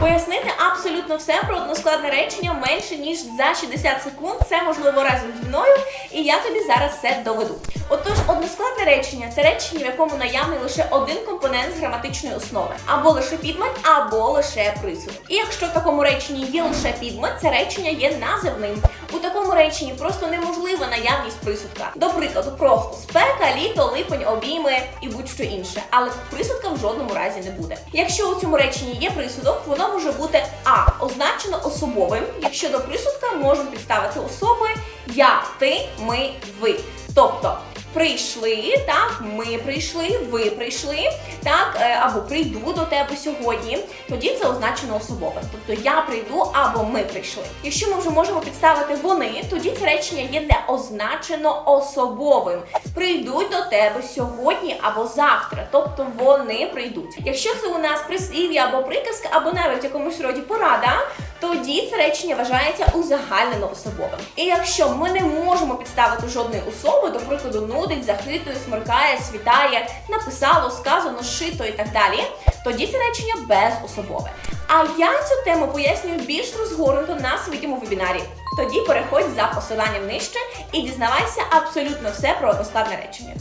Пояснити абсолютно все про односкладне речення менше ніж за 60 секунд. Це можливо разом зі мною, і я тобі зараз все доведу. Отож, односкладне речення це речення, в якому наявний лише один компонент з граматичної основи, або лише підмет, або лише присуд. І якщо в такому реченні є лише підмет, це речення є називним. Такому реченні просто неможлива наявність присудка. До прикладу, просто спека, літо, липень, обійми і будь-що інше. Але присудка в жодному разі не буде. Якщо у цьому реченні є присудок, воно може бути а означено особовим. Якщо до присудка можемо підставити особи я, ти, ми, ви. Тобто прийшли, так, ми прийшли, ви прийшли, так, е, або прийду до тебе сьогодні, тоді це означено особовим. Тобто я прийду або ми прийшли. Якщо ми вже можемо підставити вони, тоді це речення є не означено особовим. Прийдуть до тебе сьогодні або завтра, тобто вони прийдуть. Якщо це у нас прислів'я або приказка, або навіть в якомусь роді порада, тоді це речення вважається узагальнено особовим. І якщо ми не можемо підставити жодної особи, до прикладу, нудить, захитує, смеркає, світає, написало, сказано, шито і так далі, тоді це речення безособове. А я цю тему пояснюю більш розгорнуто на своєму вебінарі. Тоді переходь за посиланням нижче і дізнавайся абсолютно все про односкладне речення.